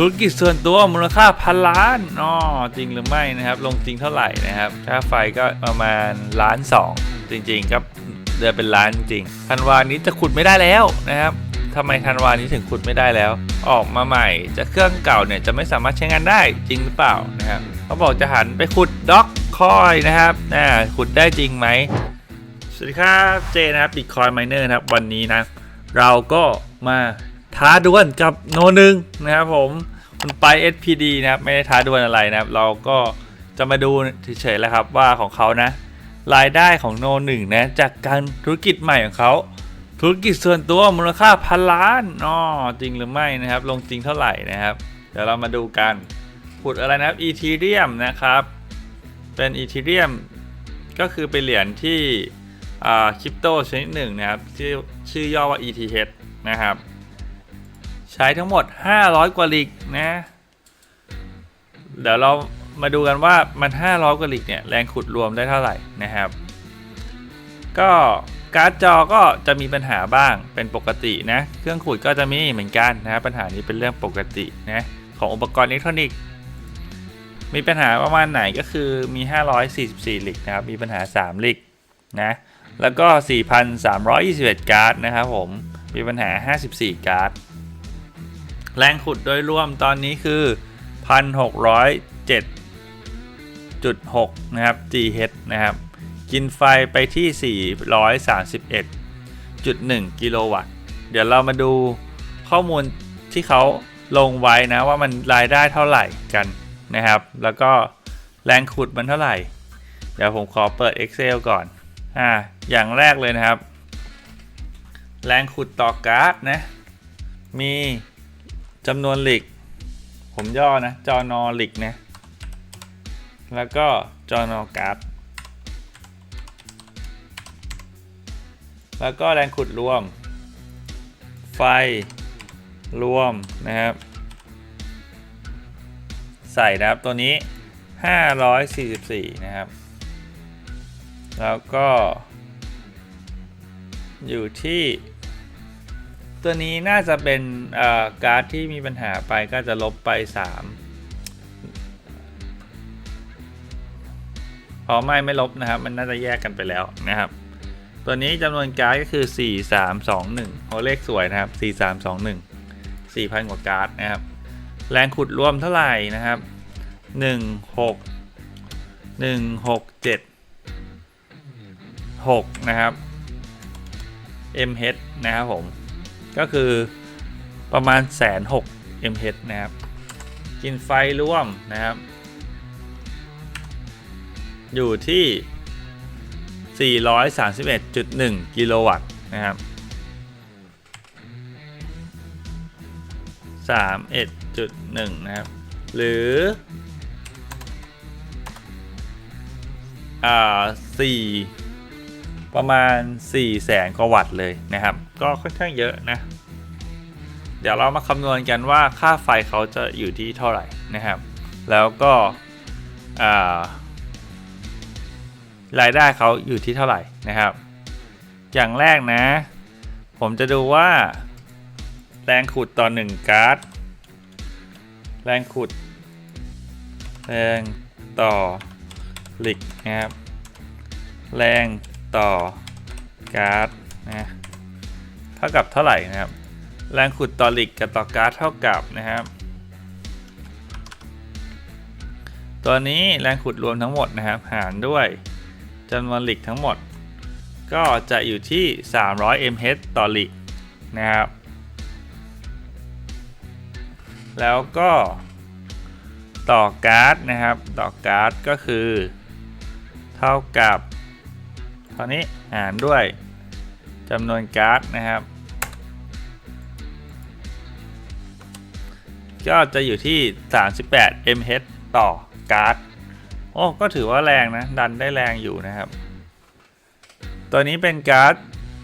ธุรกิจส่วนตัวมูลค่าพันล้านอ๋อจริงหรือไม่นะครับ ลงจริงเท่าไหร่นะครับค่าไฟก็ประมาณล้านสองจริงๆครับเดือนเป็นล้านจริงธันวานี้จะขุดไม่ได้แล้วนะครับทำไมธันวานี้ถึงขุดไม่ได้แล้ว ออกมาใหม่ จะเครื่องเก่าเนี่ยจะไม่สามารถใช้งานได้จริงหรือเปล่านะครับเขาบอกจะหันไปขุดด็อกคอยนะครับอ่าขุดได้จริงไหมสวัสดีครับเจนะครับ Bitcoin Miner นะครับ วันนี้นะ เราก็มา ท้าดวลกับโนหนึ่งนะครับผมคุณไป SPD นะครับไม่ได้ท้าดวลอะไรนะครับเราก็จะมาดูเฉยๆแล้วครับว่าของเขานะรายได้ของโนหนึ่งนะจากการธุรกิจใหม่ของเขาธุรกิจส่วนตัวมูลค่าพันล้านอ๋อจริงหรือไม่นะครับ ลงจริงเท่าไหร่นะครับ เดี๋ยวเรามาดูกันขุดอะไรนะครับอีทีเรียมนะครับ เป็นอีทีเรียมก็คือเป็นเหรียญที่คริปโตชนิดหนึ่งนะครับ ที่ชื่อย่อว่า ETH นะครับ ใช้ทั้งหมด 500 กว่าลิกนะ เดี๋ยวเรามาดูกันว่ามัน 500 กว่าลิกเนี่ยแรงขุดรวมได้เท่าไหร่นะครับ ก็การ์ดจอก็จะมีปัญหาบ้างเป็นปกตินะ เครื่องขุดก็จะมีเหมือนกันนะครับปัญหานี้เป็นเรื่องปกตินะของอุปกรณ์อิเล็กทรอนิกส์มีปัญหาประมาณไหนก็คือมี 544ลิกนะครับ มีปัญหา 3 ลิกนะ แล้วก็ 4,321 การ์ดนะครับผม มีปัญหา 54 การ์ด แรงขุดโดยรวมตอนนี้คือ 1,607.6 นะครับ GH นะครับ กินไฟไปที่ 431.1 กิโลวัตต์ เดี๋ยวเรามาดูข้อมูลที่เขาลงไว้นะว่ามันรายได้เท่าไหร่กันนะครับ แล้วก็แรงขุดมันเท่าไหร่ เดี๋ยวผมขอเปิด Excel ก่อน อ่า อย่างแรกเลยนะครับ แรงขุดต่อการ์ดนะ มี จำนวนหลิกผมย่อนะ จอนอหลิกนะ แล้วก็จอนอการ์ดแล้วก็แรงขุดรวม ไฟรวมนะครับ ใส่นะครับตัวนี้ 544 นะครับ แล้วก็อยู่ที่ ตัวนี้น่าจะเป็นการ์ดที่มีปัญหาไปก็จะลบไป 3 พอไม่ไม่ลบนะครับ มันน่าจะแยกกันไปแล้วนะครับ ตัวนี้จำนวนการ์ดก็คือ 4321โหเลขสวยนะครับ 4321 4,000 กว่าการ์ดนะครับ แรงขุดรวมเท่าไหร่นะครับ 16 167 6 นะครับ mh นะครับผม ก็คือประมาณแสนหก mh นะครับ กินไฟร่วมนะครับ อยู่ที่ 431.1 กิโลวัตต์นะครับ 31.1 นะครับ หรือ อ่า 4 ประมาณ 4 แสนกว่าวัตต์เลยนะครับ ก็ค่อนข้างเยอะนะ เดี๋ยวเรามาคำนวณกันว่าค่าไฟเขาจะอยู่ที่เท่าไหร่นะครับ แล้วก็ารายได้เขาอยู่ที่เท่าไหร่นะครับ อย่างแรกนะ ผมจะดูว่า แรงขุดต่อ1การ์ดแรงขุด แรงต่อหลิกนะครับ แรงต่อการ์ดนะ เท่ากับเท่าไหร่นะครับ แรงขุดต่อหลิกกับต่อการ์ดเท่ากับนะครับ ตัวนี้แรงขุดรวมทั้งหมดนะครับ หารด้วยจำนวนหลิกทั้งหมด ก็จะอยู่ที่ 300 mH ต่อหลิกนะครับ แล้วก็ต่อการ์ดนะครับ ต่อการ์ดก็คือ เท่ากับ เท่านี้หารด้วย จำนวนการ์ดนะครับ ก็จะอยู่ที่ 38 mH ต่อการ์ด โอ้ ก็ถือว่าแรงนะ ดันได้แรงอยู่นะครับ ตัวนี้เป็นการ์ด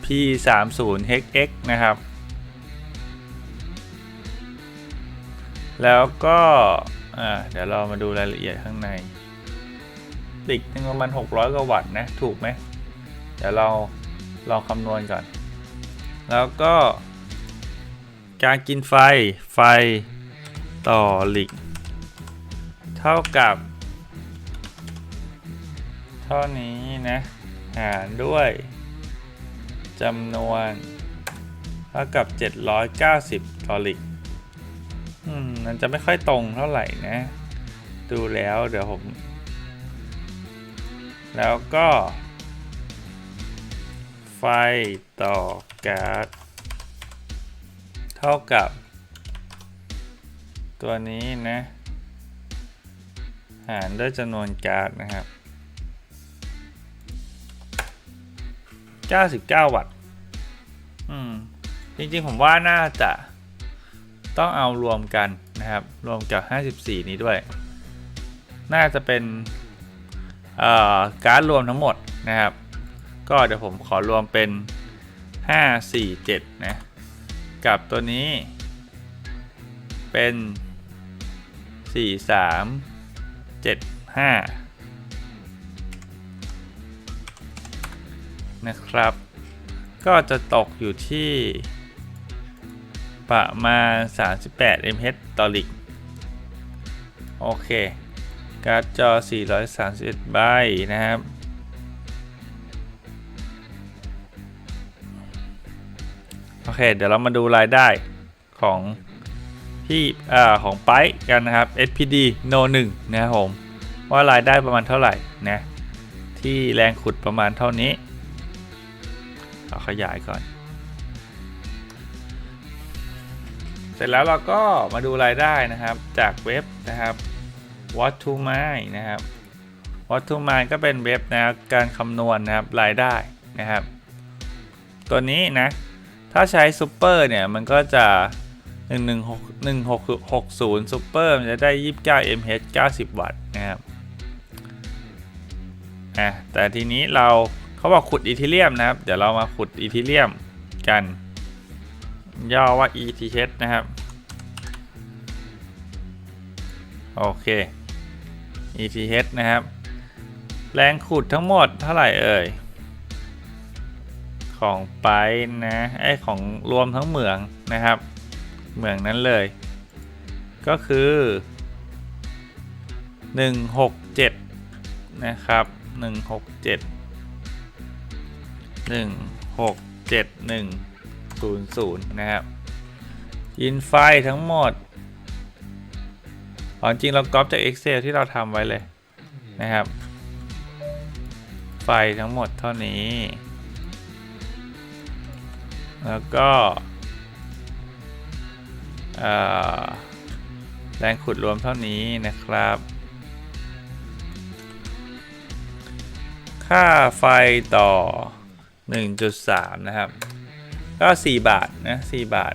P30HX นะครับ แล้วก็เดี๋ยวเรามาดูรายละเอียดข้างใน ติกนึงประมาณ 600 กว่าวัตต์นะ ถูกไหม เดี๋ยวเรา ลองคำนวณก่อน แล้วก็ การกินไฟไฟต่อหลิก เท่ากับ เท่านี้นะ หารด้วยจำนวนเท่ากับ 790ต่อลิกอืมมันจะไม่ค่อยตรงเท่าไหร่นะ ดูแล้วเดี๋ยวผม แล้วก็ ต่อการ์ดเท่ากับ ตัวนี้นะ หารด้วยจำนวนการ์ดนะครับ 99 วัตต์ อืม จริงๆ ผมว่าน่าจะต้องเอารวมกันนะครับ รวมกับ 54 นี้ด้วย น่าจะเป็นแการ์ดรวมทั้งหมดนะครับ ก็เดี๋ยวผมขอรวมเป็น 547 นะ กับตัวนี้ เป็น 4375 นะครับ ก็จะตกอยู่ที่ ประมาณ 38 mH ต่อลิกโอเค การ์ดจอ 431 ใบนะครับ เค เดี๋ยวเรามาดูรายได้ของที่อ่าของไปกันนะครับ SPD No 1นะครับผมว่ารายได้ประมาณเท่าไหร่นะที่แรงขุดประมาณเท่านี้เอาขยายก่อน เสร็จแล้วเราก็มาดูรายได้นะครับจากเว็บนะครับ What to Mine นะครับ What to Mine ก็เป็นเว็บนะครับการคำนวณนะครับรายได้นะครับ ตัวนี้นะ ถ้าใช้ซูเปอร์เนี่ย มันก็จะ 116 1660ซูเปอร์มันจะได้ 29 mH 90 วัตต์นะครับอะแต่ทีนี้เราเขาบอกขุดอีทีเรียมนะครับ เดี๋ยวเรามาขุดอีทีเรียมกัน ย่อว่า ETH นะครับ โอเค ETH นะครับ แรงขุดทั้งหมดเท่าไหร่เอ่ย ของไปนะไอของรวมทั้งเหมืองนะครับ เหมืองนั้นเลย ก็คือ 167 นะครับ 167 167100 นะครับยินไฟทั้งหมดอ๋อจริงเราก๊อปจาก Excel ที่เราทำไว้เลยนะครับ ไฟทั้งหมดเท่านี้ แล้วก็แรงขุดรวมเท่านี้นะครับ ค่าไฟต่อ 1.3 นะครับ ก็ 4 บาท นะ4บาท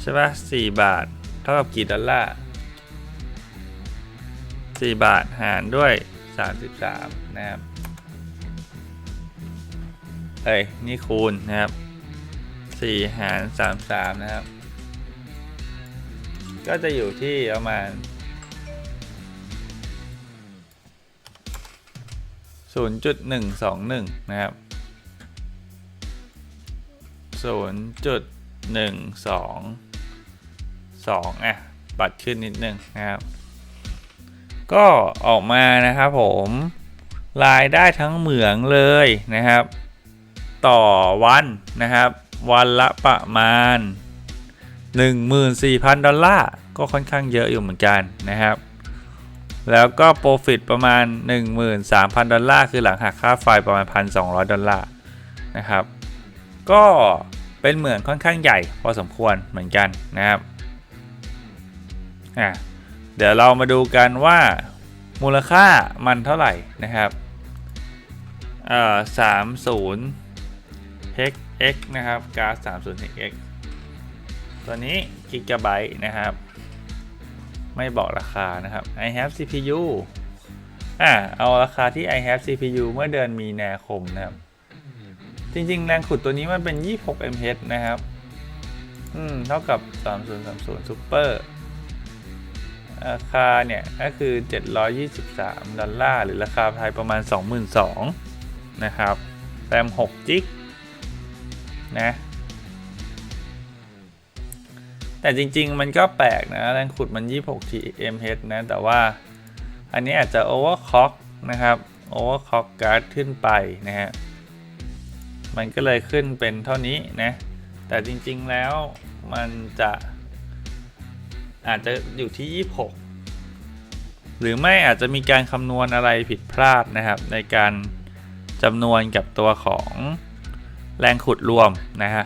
ใช่ปะ4บาท เท่ากับกี่ดอลลาร์4บาทหารด้วย 33 นะครับ เอ้ย นี่คูณนะครับ 4หาร33นะครับ ก็จะอยู่ที่ประมาณ0.121นะครับ0.122อะปัดขึ้นนิดนึงนะครับ ก็ออกมานะครับผมรายได้ทั้งเหมืองเลยนะครับ ต่อวันนะครับ วันละประมาณ 14,000 ดอลลาร์ ก็ค่อนข้างเยอะอยู่เหมือนกันนะครับ แล้วก็ Profit ประมาณ 13,000 ดอลลาร์ คือหลังหักค่าไฟประมาณ 1,200 ดอลลาร์นะครับ ก็เป็นเหมืองค่อนข้างใหญ่พอสมควรเหมือนกันนะครับ อะ เดี๋ยวเรามาดูกันว่ามูลค่ามันเท่าไหร่นะครับ เอ่อ30 hex น X นะครับการ์ด30 hex ตัวนี้กิกะไบต์นะครับ ไม่บอกราคานะครับ I have CPU อ่าเอาราคาที่ I have CPU เมื่อเดือนมีนาคมนะครับ จริงๆ แรงขุดตัวนี้มันเป็น 26 mH นะครับ อืม เท่ากับ 3030 Super ราคาเนี่ยก็คือ 723 ดอลลาร์ หรือราคาไทยประมาณ 22,000นะครับ แรม6จิก นะ แต่จริงๆ มันก็แปลกนะแรงขุดมัน 26 TMH นะ แต่ว่าอันนี้อาจจะ overclock นะครับ overclock การ์ดขึ้นไปนะฮะ มันก็เลยขึ้นเป็นเท่านี้นะ แต่จริงๆแล้วมันจะอาจจะอยู่ที่ 26 หรือไม่อาจจะมีการคำนวณอะไรผิดพลาดนะครับ ในการจำนวนกับตัวของ แรงขุดรวมนะฮะ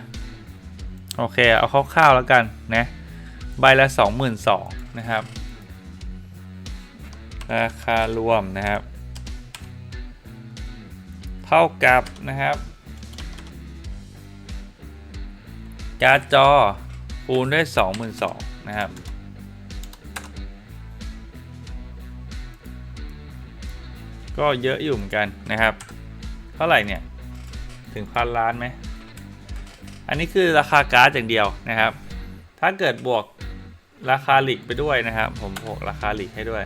โอเค เอาคร่าวๆแล้วกันนะใบละ 22,000นะครับ ราคารวมนะครับ เท่ากับนะครับการ์ดจอคูณด้วย 22,000นะครับก็เยอะอยู่เหมือนกันนะครับ เท่าไหร่เนี่ย ถึงพันล้านไหม อันนี้คือราคาการ์ดอย่างเดียวนะครับ ถ้าเกิดบวกราคาหลีกไปด้วยนะครับ ผมบวกราคาหลีกให้ด้วย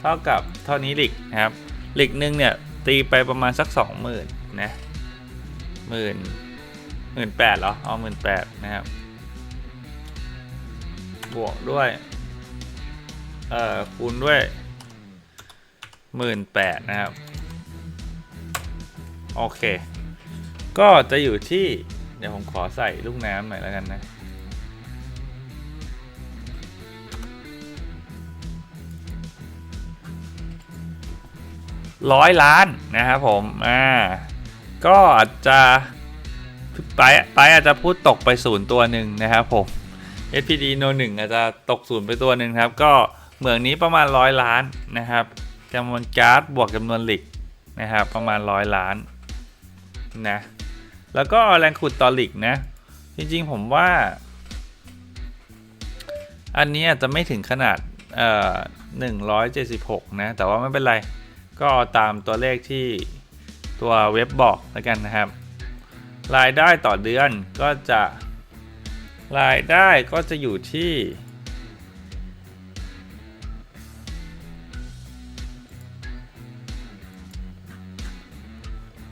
เท่ากับเท่านี้หลีกนะครับหลีกหนึ่งเนี่ยตีไปประมาณสักสองหมื่นนะหมื่นหมื่นแปดเหรอเอาหมื่นแปดนะครับ บวกด้วย เอ่อคูณด้วยหมื่นแปดนะครับ โอเค ก็จะอยู่ที่ เดี๋ยวผมขอใส่ลูกน้ำหน่อยแล้วกันนะ ร้อยล้านนะครับผม อ่า ก็อาจจะไปไปอาจจะพูดตกไปศูนย์ตัวหนึ่งนะครับผม SPD No 1อาจจะตกศูนย์ไปตัวหนึ่งครับ ก็เหมืองนี้ประมาณร้อยล้านนะครับจำนวนการ์ดบวกจำนวนหลิกนะครับ ประมาณร้อยล้าน นะ แล้วก็แรงขุดตอลิกนะ จริงๆผมว่า อันนี้อาจจะไม่ถึงขนาดเอ่อ176 นะ แต่ว่าไม่เป็นไร ก็ตามตัวเลขที่ตัวเว็บบอกแล้วกันนะครับ รายได้ต่อเดือนก็จะรายได้ก็จะอยู่ที่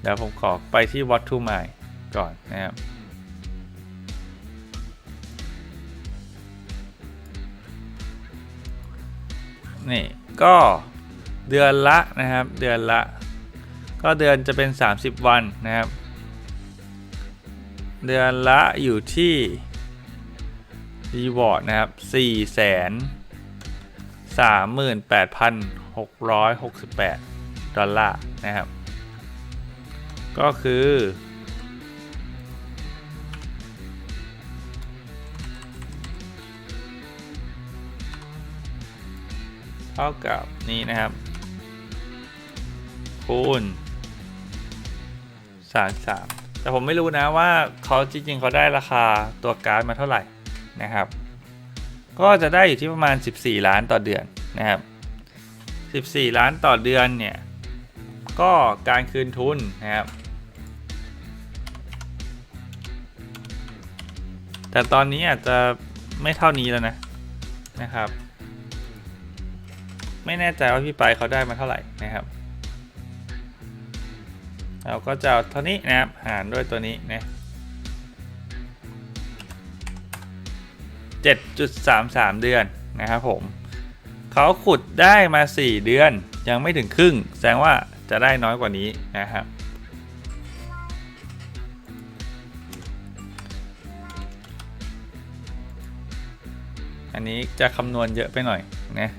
ดี๋ยวผมขอไปที่ What to My ก่อนนะครับนี่ก็เดือนละนะครับเดือนละ ก็เดือนจะเป็น 30 วันนะครับ เดือนละอยู่ที่รีวอร์ดนะครับ4แสน38,668 ดอลลาร์นะครับ ก็คือ เท่ากับนี้นะครับ คูณ33แต่ผมไม่รู้นะว่าเขาจริงๆเขาได้ราคาตัวการ์ดมาเท่าไหร่นะครับ ก็จะได้อยู่ที่ประมาณ 14 ล้านต่อเดือนนะครับ 14 ล้านต่อเดือนเนี่ย ก็การคืนทุนนะครับ แต่ตอนนี้อาจจะไม่เท่านี้แล้วนะนะครับ ไม่แน่ใจว่าพี่ไปเขาได้มาเท่าไหร่นะครับ เราก็จะเอาเท่านี้นะครับหารด้วยตัวนี้นะ7.33 เดือนนะครับผมเขาขุดได้มา 4 เดือนยังไม่ถึงครึ่ง แสดงว่าจะได้น้อยกว่านี้นะครับ อันนี้จะคำนวณเยอะไปหน่อยนะ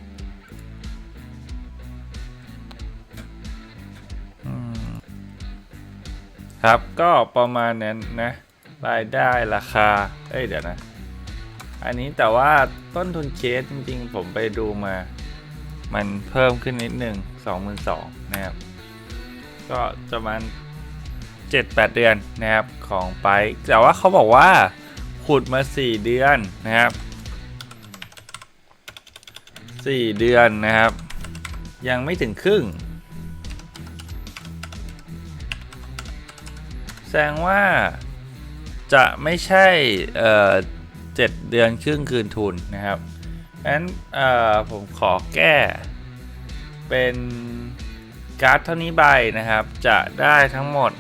ครับก็ประมาณนั้นนะรายได้ราคา เอ้ยเดี๋ยวนะ อันนี้แต่ว่าต้นทุนเคสจริงๆ ผมไปดูมา มันเพิ่มขึ้นนิดหนึ่ง22,000นะครับ ก็ประมาณ 7-8 เดือนนะครับของไป แต่ว่าเขาบอกว่าขุดมา 4 เดือนนะครับ 4 เดือนนะครับ ยังไม่ถึงครึ่ง แสดงว่าจะไม่ใช่เอ่อ7เดือนครึ่งคืนทุนนะครับงั้นเอ่อผมขอแก้ เป็นการ์ดเท่านี้ใบนะครับ จะได้ทั้งหมด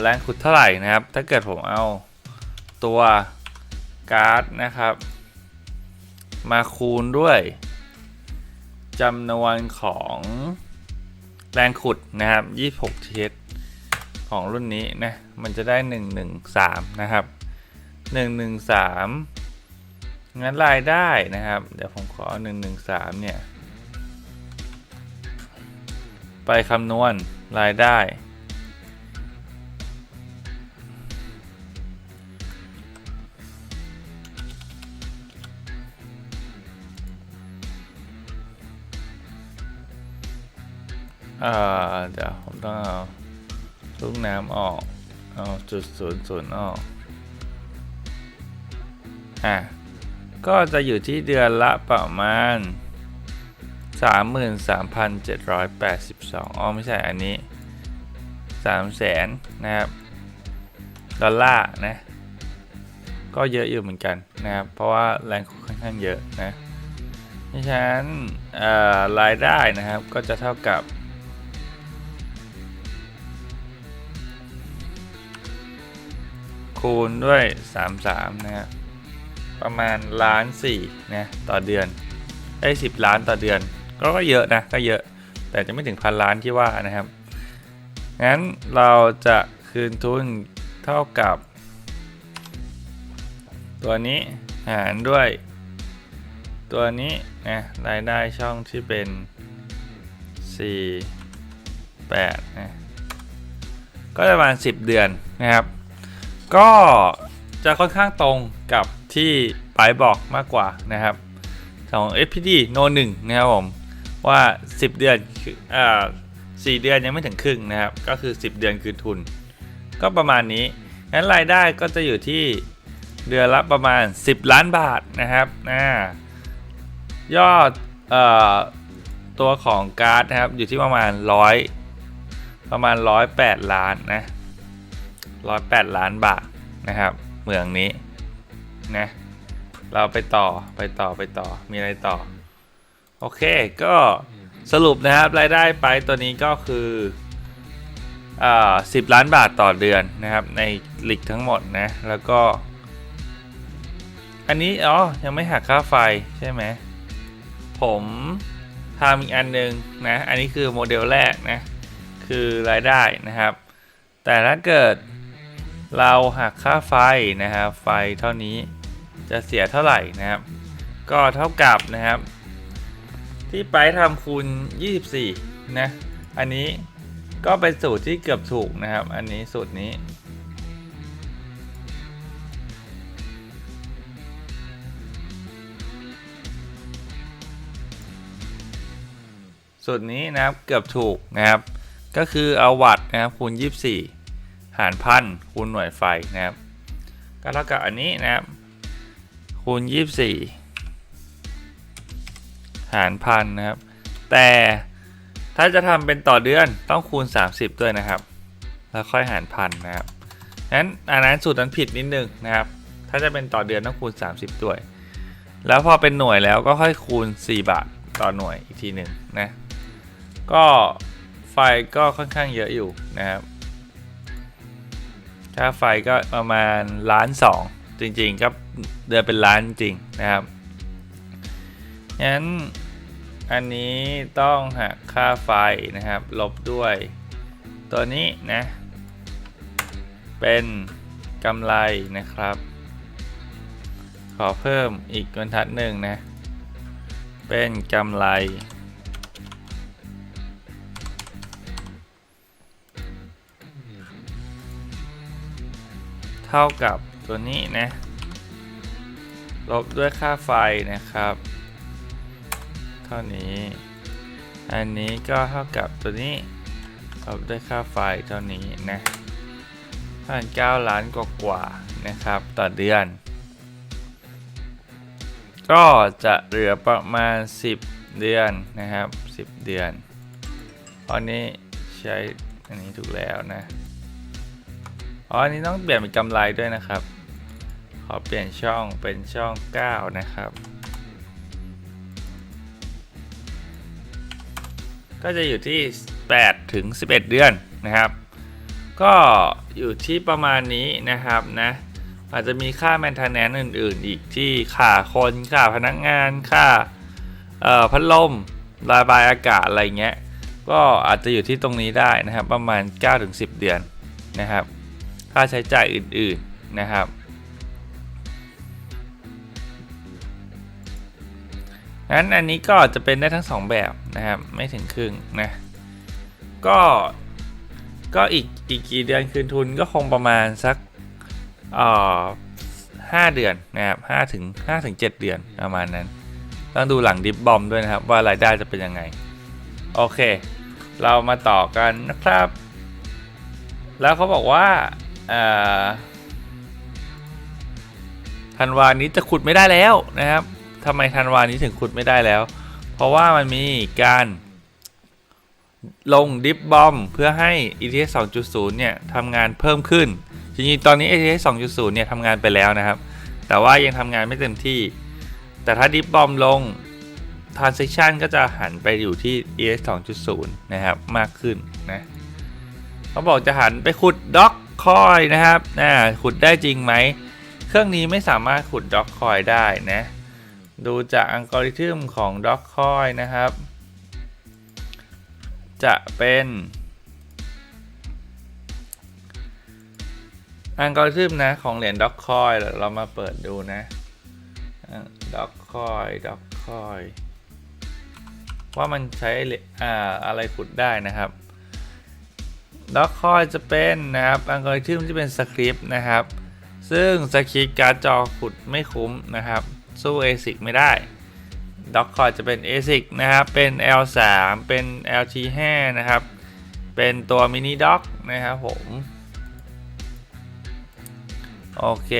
แรงขุดเท่าไหร่นะครับ ถ้าเกิดผมเอาตัวการ์ดนะครับ มาคูณด้วยจำนวนของแรงขุดนะครับ26เทสของรุ่นนี้นะ มันจะได้ 113 นะครับ 113 งั้นรายได้นะครับ เดี๋ยวผมขอ 113 เนี่ย ไปคำนวณรายได้ อ่าเดี๋ยวผมต้องเอาลูกน้ำออก เอาจุดศูนย์ศูนย์ออกอะก็จะอยู่ที่เดือนละประมาณ 33,782อ๋อไม่ใช่อันนี้ 300,000นะครับดอลลาร์นะ ก็เยอะอยู่เหมือนกันนะครับ เพราะว่าแรงค่อนข้างเยอะนะเพราะฉะนั้นรายได้นะครับก็จะเท่ากับ คูณด้วย 33 นะฮะประมาณล้านสี่นะต่อเดือนได้สิบล้านต่อเดือน ก็ก็เยอะนะก็เยอะ แต่จะไม่ถึงพันล้านที่ว่านะครับ งั้นเราจะคืนทุนเท่ากับ ตัวนี้หารด้วย ตัวนี้นะรายได้ช่องที่เป็น 4 8นะก็ประมาณ 10 เดือนนะครับ ก็จะค่อนข้างตรงกับที่ไปบอกมากกว่านะครับของ FPD No 1นะครับผมว่า 10 เดือนคืออ่า4เดือนยังไม่ถึงครึ่งนะครับ ก็คือ 10 เดือนคือทุน ก็ประมาณนี้งั้นรายได้ก็จะอยู่ที่เดือนละประมาณ 10 ล้านบาทนะครับอ่ายอดเอ่อตัวของการ์ดนะครับอยู่ที่ประมาณ 100 ประมาณ 108 ล้านนะ 108 ล้านบาท นะครับ เมืองนี้นะเราไปต่อไปต่อไปต่อมีอะไรต่อ โอเคก็สรุปนะครับรายได้ไปตัวนี้ก็คืออ่า10ล้านบาทต่อเดือนนะครับ ในลิกทั้งหมดนะ แล้วก็ อันนี้อ๋อยังไม่หักค่าไฟใช่ไหมผมทำอีกอันหนึงนะ อันนี้คือโมเดลแรกนะ คือรายได้นะครับ แต่ถ้าเกิด เราหักค่าไฟนะครับไฟเท่านี้จะเสียเท่าไหร่นะครับ ก็เท่ากับนะครับ ที่ไปทำคูณ 24 นะ อันนี้ก็เป็นสูตรที่เกือบถูกนะครับ อันนี้สูตรนี้ สูตรนี้นะครับเกือบถูกนะครับ ก็คือเอาวัตต์นะครับคูณ 24 หารพันคูณหน่วยไฟนะครับ ก็เท่ากับอันนี้นะครับ คูณ 24 หารพันนะครับ แต่ถ้าจะทำเป็นต่อเดือนต้องคูณ 30 ด้วยนะครับ แล้วค่อยหารพันนะครับงั้นอันนั้นสูตรนั้นผิดนิดนึงนะครับ ถ้าจะเป็นต่อเดือนต้องคูณ 30 ด้วย แล้วพอเป็นหน่วยแล้วก็ค่อยคูณ 4 บาทต่อหน่วยอีกทีหนึ่งนะ ก็ไฟก็ค่อนข้างเยอะอยู่นะครับ ค่าไฟก็ประมาณล้านสองจริงๆก็เดือนเป็นล้านจริงนะครับงั้นอันนี้ต้องหักค่าไฟนะครับ ลบด้วย ตัวนี้นะ เป็นกำไรนะครับ ขอเพิ่มอีกบรรทัดหนึ่งนะ เป็นกำไร เท่ากับตัวนี้นะ ลบด้วยค่าไฟนะครับ เท่านี้ อันนี้ก็เท่ากับตัวนี้ ลบด้วยค่าไฟเท่านี้นะพันเก้าล้านกว่าๆนะครับ ต่อเดือน ก็จะเหลือประมาณ 10 เดือนนะครับ 10 เดือนตอนนี้ใช้อันนี้ถูกแล้วนะ อ๋ออันนี้ต้องเปลี่ยนเป็นกำไรด้วยนะครับ ขอเปลี่ยนช่องเป็นช่อง 9 นะครับ ก็จะอยู่ที่ 8 ถึง 11 เดือนนะครับ ก็อยู่ที่ประมาณนี้นะครับนะอาจจะมีค่า maintenance อื่น ๆ อีกที่ค่าคนค่าพนักงานค่าพัดลมระบายอากาศอะไรเงี้ย ก็อาจจะอยู่ที่ตรงนี้ได้นะครับ ประมาณ 9-10 เดือนนะครับ ค่าใช้จ่ายอื่นๆนะครับ งั้นอันนี้ก็จะเป็นได้ทั้งสองแบบนะครับ ไม่ถึงครึ่งนะ ก็ก็อีกอีกกี่เดือนคืนทุนก็คงประมาณสักเอ่อห้าเดือนนะครับห้าถึงห้าถึงเจ็ดเดือนประมาณนั้น ต้องดูหลังดิฟบอมด้วยนะครับ ว่ารายได้จะเป็นยังไง โอเค เรามาต่อกันนะครับ แล้วเขาบอกว่า ธันวานี้จะขุดไม่ได้แล้วนะครับทำไมธันวานี้ถึงขุดไม่ได้แล้ว เพราะว่ามันมีการลงดิฟบอมเพื่อให้ ETS 2.0 เนี่ยทำงานเพิ่มขึ้น จริงๆ ตอนนี้ ETS 2.0 เนี่ยทำงานไปแล้วนะครับ แต่ว่ายังทำงานไม่เต็มที่ แต่ถ้าดิฟบอมลง transaction ก็จะหันไปอยู่ที่ ETS 2.0 นะครับ มากขึ้นนะเขาบอกจะหันไปขุดด็อก คอยนะครับนะขุดได้จริงไหม เครื่องนี้ไม่สามารถขุดด็อกคอยได้นะ ดูจากอัลกอริทึมของด็อกคอยนะครับ จะเป็นอัลกอริทึมนะของเหรียญด็อกคอยเรามาเปิดดูนะด็อกคอยด็อกคอยว่ามันใช้ออะไรขุดได้นะครับ ด็อกคอยจะเป็นนะครับอัลกอริทึมที่เป็นสคริปต์นะครับ ซึ่งสคริปต์การ์ดจอขุดไม่คุ้มนะครับ สู้ ASIC ไม่ได้ด็อกคอยจะเป็น ASIC นะครับ เป็น L3 เป็น LT5 นะครับ เป็นตัวมินิด็อกนะครับผม โอเค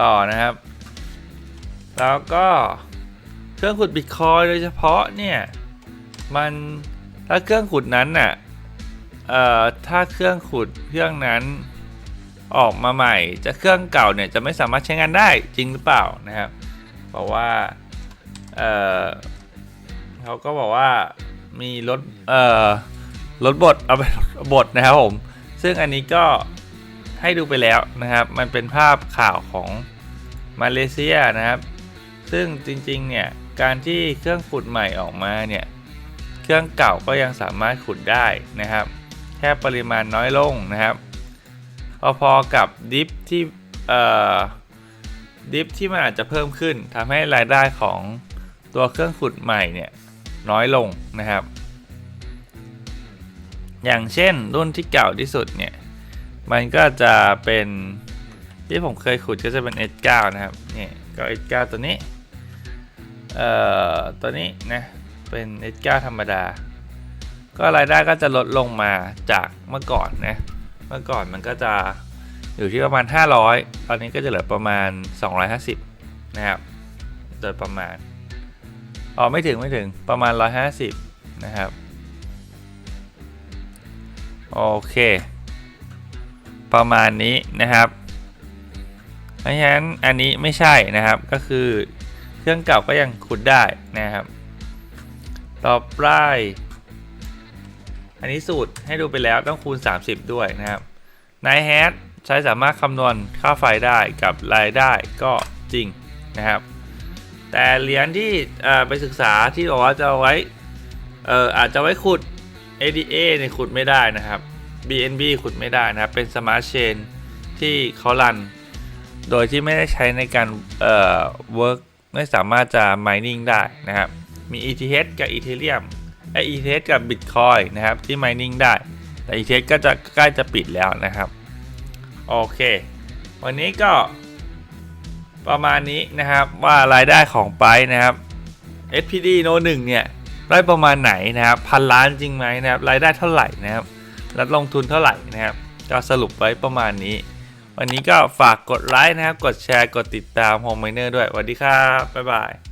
ต่อนะครับ แล้วก็เครื่องขุดบิตคอยโดยเฉพาะเนี่ย มันถ้าเครื่องขุดนั้นน่ะ เอ่อถ้าเครื่องขุดเครื่องนั้นออกมาใหม่ จะเครื่องเก่าเนี่ยจะไม่สามารถใช้งานได้จริงหรือเปล่านะครับเพราะว่าเอ่อเขาก็บอกว่ามีรถเอ่อรถบดเอาไปบดนะครับผม ซึ่งอันนี้ก็ให้ดูไปแล้วนะครับ มันเป็นภาพข่าวของมาเลเซียนะครับ ซึ่งจริงๆเนี่ยการที่เครื่องขุดใหม่ออกมาเนี่ย เครื่องเก่าก็ยังสามารถขุดได้นะครับ ค่ปริมาณน้อยลงนะครับพอๆกับดิฟที่เอ่อดิฟที่มันอาจจะเพิ่มขึ้นทำให้รายได้ของตัวเครื่องขุดใหม่เนี่ยน้อยลงนะครับ อย่างเช่นรุ่นที่เก่าที่สุดเนี่ย มันก็จะเป็นที่ผมเคยขุดก็จะเป็น S9 นะครับนี่ก็ S9 ตัวนี้ เอ่อ ตัวนี้นะ เป็น S9 ธรรมดา ก็รายได้ก็จะลดลงมาจากเมื่อก่อนนะเมื่อก่อนมันก็จะอยู่ที่ประมาณ 500 ตอนนี้ก็จะเหลือประมาณ 250 นะครับ โดยประมาณอ๋อไม่ถึงไม่ถึงประมาณ 150 นะครับ โอเค ประมาณนี้นะครับเพราะฉะนั้นอันนี้ไม่ใช่นะครับก็คือเครื่องเก่าก็ยังขุดได้นะครับ ต่อไป อันนี้สูตรให้ดูไปแล้วต้องคูณ 30 ด้วยนะครับนายแฮชใช้สามารถคำนวณค่าไฟได้กับรายได้ก็จริงนะครับ แต่เหรียญที่ไปศึกษาที่บอกว่าจะาไว้เอ่ออาจจะไว้ขุด ADA เนี่ยขุดไม่ได้นะครับ BNB ขุดไม่ได้นะครับ เป็น Smart Chain ที่เขารัน โดยที่ไม่ได้ใช้ในการเอ่อ work ไม่สามารถจะ mining ได้นะครับ มี ETH กับ Ethereum ไอ ETH กับ Bitcoin นะครับที่ mining ได้ แต่ ETH ก็จะใกล้จะปิดแล้วนะครับ โอเค วันนี้ก็ประมาณนี้นะครับว่ารายได้ของไปนะครับ SPD No 1เนี่ยได้ประมาณไหนนะครับพันล้านจริงไหมนะครับรายได้เท่าไหร่นะครับแล้วลงทุนเท่าไหร่นะครับก็สรุปไว้ประมาณนี้ วันนี้ก็ฝากกดไลค์นะครับ กดแชร์กดติดตาม Home Miner ด้วยสวัสดีครับ บ๊ายบาย